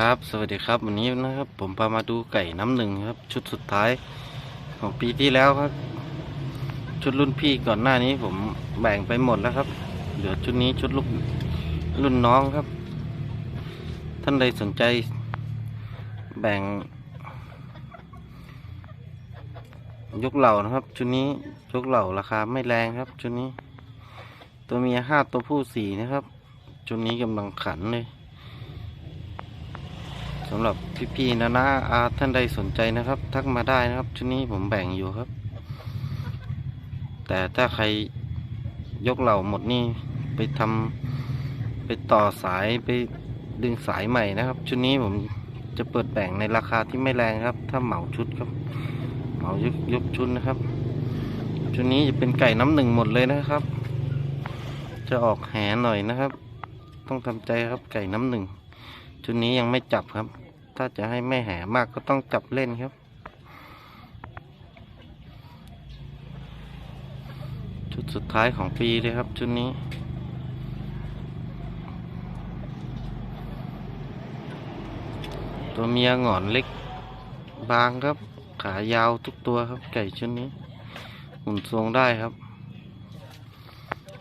ครับ สวัสดีครับ วันนี้นะครับ ผมพามาดูไก่น้ำหนึ่งครับ ชุดสุดท้ายของปีที่แล้วครับ ชุดรุ่นพี่ก่อนหน้านี้ผมแบ่งไปหมดแล้วครับ เหลือชุดนี้ชุดลูกรุ่นน้องครับ ท่านใดสนใจ แบ่ง ยกเหล่านะครับ ชุดนี้ยกเหล่าราคาไม่แรงครับ ชุดนี้ ตัวเมียห้าตัวผู้สี่นะครับ ชุดนี้กำลังขันเลยำหรับพี่ๆนะนะอาท่านใดสนใจนะครับ ทักมาได้นะครับชุดนี้ผมแบ่งอยู่ครับ แต่ถ้าใครยกเหล่าหมดนี่ไปทำไปต่อสายไปดึงสายใหม่นะครับ ชุดนี้ผมจะเปิดแบ่งในราคาที่ไม่แรงครับ ถ้าเหมาชุดครับ เหมายกยกชุดนะครับ ชุดนี้จะเป็นไก่น้ำหนึ่งหมดเลยนะครับ จะออกแหหน่อยนะครับ ต้องทำใจครับไก่น้ำหนึ่งชุดนี้ยังไม่จับครับ ถ้าจะให้ไม่แห่มากก็ต้องจับเล่นครับ ชุดสุดท้ายของปีเลยครับ ชุดนี้ ตัวเมียงอนเล็กบางครับ ขายาวทุกตัวครับ ไก่ชุดนี้ หุ่นทรงได้ครับ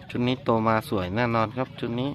ชุดนี้โตมาสวยแน่นอนครับ ชุดนี้